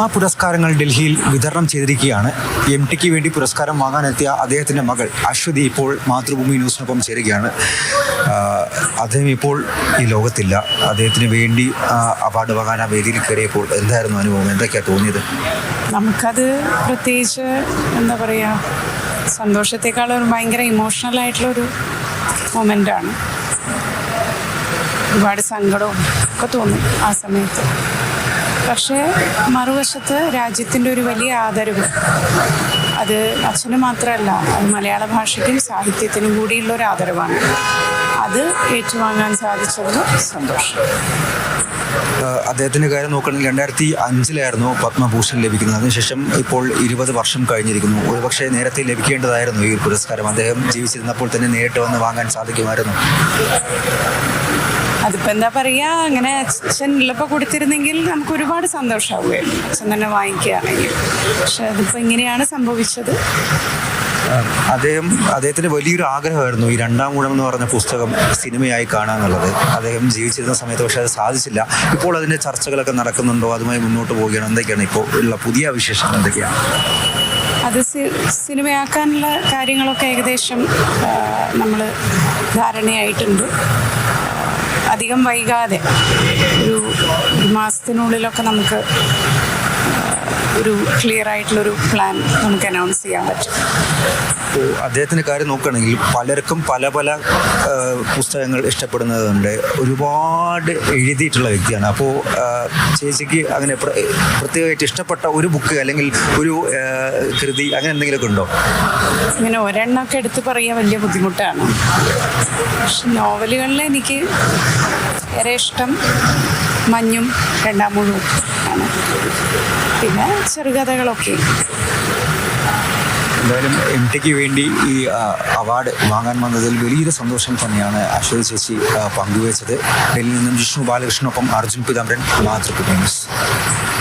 പത്മ പുരസ്കാരങ്ങൾ ഡൽഹിയിൽ വിതരണം ചെയ്തിരിക്കുകയാണ്. എം ടിക്ക് വേണ്ടി പുരസ്കാരം വാങ്ങാനെത്തിയ അദ്ദേഹത്തിന്റെ മകൾ അശ്വതി ഇപ്പോൾ മാതൃഭൂമി ന്യൂസിനൊപ്പം ചേരുകയാണ്. ആ, അദ്ദേഹം ഇപ്പോൾ ഈ ലോകത്തില്ല. അദ്ദേഹത്തിന് വേണ്ടി അവാർഡ് വാങ്ങാൻ ആ വേദിയിൽ കയറിയപ്പോൾ എന്തായിരുന്നു അനുഭവം? എന്തൊക്കെയാണ് തോന്നിയത്? നമുക്കത് പ്രത്യേകിച്ച് എന്താ പറയുക സന്തോഷത്തെക്കാളും ഭയങ്കര ഇമോഷണൽ ആയിട്ടുള്ളൊരു മൊമെന്റാണ് ഒരുപാട് സങ്കടവും ഒക്കെ തോന്നും ആ സമയത്ത്. പക്ഷേ മറുവശത്ത് രാജ്യത്തിന്റെ ഒരു വലിയ ആദരവ് അത് അച്ഛന് മാത്രമല്ല അത് മലയാള ഭാഷയ്ക്കും സാഹിത്യത്തിനും കൂടിയുള്ള ഒരു ആദരവാണ്. അത് ഏറ്റുവാങ്ങാൻ സാധിച്ചതിൽ സന്തോഷം. അദ്ദേഹത്തിന്റെ കാര്യം നോക്കുകയാണെങ്കിൽ രണ്ടായിരത്തി അഞ്ചിലായിരുന്നു പത്മഭൂഷൺ ലഭിക്കുന്നത്. അതിനുശേഷം ഇപ്പോൾ ഇരുപത് വർഷം കഴിഞ്ഞിരിക്കുന്നു. ഒരുപക്ഷെ നേരത്തെ ലഭിക്കേണ്ടതായിരുന്നു ഈ പുരസ്കാരം. അദ്ദേഹം ജീവിച്ചിരുന്നപ്പോൾ തന്നെ നേരിട്ട് വന്ന് വാങ്ങാൻ സാധിക്കുമായിരുന്നു. അതിപ്പോൾ എന്താ പറയുക അങ്ങനെ അച്ഛൻ ഉള്ളപ്പോൾ കൊടുത്തിരുന്നെങ്കിൽ നമുക്ക് ഒരുപാട് സന്തോഷമാവുകയായിരുന്നു അച്ഛൻ തന്നെ വാങ്ങിക്കുകയാണെങ്കിൽ. പക്ഷെ അതിപ്പോൾ ഇങ്ങനെയാണ് സംഭവിച്ചത്. അദ്ദേഹം അദ്ദേഹത്തിന് വലിയൊരു ആഗ്രഹമായിരുന്നു ഈ രണ്ടാം ഗുണം എന്ന് പറഞ്ഞ പുസ്തകം സിനിമയായി കാണാന്നുള്ളത് അദ്ദേഹം ജീവിച്ചിരുന്ന സമയത്ത് പക്ഷേ അത് സാധിച്ചില്ല. ഇപ്പോൾ അതിന്റെ ചർച്ചകളൊക്കെ നടക്കുന്നുണ്ടോ? അതുമായി മുന്നോട്ട് പോവുകയാണ്. എന്തൊക്കെയാണ് ഇപ്പോൾ ഉള്ള പുതിയ വിശേഷങ്ങൾ എന്തൊക്കെയാണ്? അത് സിനിമയാക്കാനുള്ള കാര്യങ്ങളൊക്കെ ഏകദേശം നമ്മൾ ധാരണയായിട്ടുണ്ട്. അധികം വൈകാതെ ഒരു ഒരു മാസത്തിനുള്ളിലൊക്കെ നമുക്ക് ഒരു ക്ലിയർ ആയിട്ടുള്ളൊരു പ്ലാൻ നമുക്ക് അനൗൺസ് ചെയ്യാൻ പറ്റും. അദ്ദേഹത്തിന്റെ കാര്യം നോക്കുകയാണെങ്കിൽ പലർക്കും പല പല പുസ്തകങ്ങൾ ഇഷ്ടപ്പെടുന്നതുകൊണ്ട് ഒരുപാട് എഴുതിയിട്ടുള്ള വ്യക്തിയാണ്. അപ്പോൾ ചേച്ചിക്ക് അങ്ങനെ പ്ര- പ്രത്യേകമായിട്ട് ഇഷ്ടപ്പെട്ട ഒരു ബുക്ക് അല്ലെങ്കിൽ ഒരു കൃതി അങ്ങനെ എന്തെങ്കിലുമൊക്കെ ഉണ്ടോ? ഇങ്ങനെ ഒരെണ്ണമൊക്കെ എടുത്ത് പറയാൻ വലിയ ബുദ്ധിമുട്ടാണ്. പക്ഷെ നോവലുകളിൽ എനിക്ക് ഏറെ ഇഷ്ടം മഞ്ഞും രണ്ടാം മുഴുവൻ ആണ് പിന്നെ ചെറുകഥകളൊക്കെ. എന്തായാലും എം ടിക്ക് വേണ്ടി ഈ അവാർഡ് വാങ്ങാൻ വന്നതിൽ വലിയൊരു സന്തോഷം തന്നെയാണ് അശ്വതി ചേച്ചി പങ്കുവച്ചത്. ഡൽഹിയിൽ നിന്നും വിഷ്ണു ബാലകൃഷ്ണനൊപ്പം അർജുൻ പിതാംബരൻ മാതൃഭൂമി ന്യൂസ്.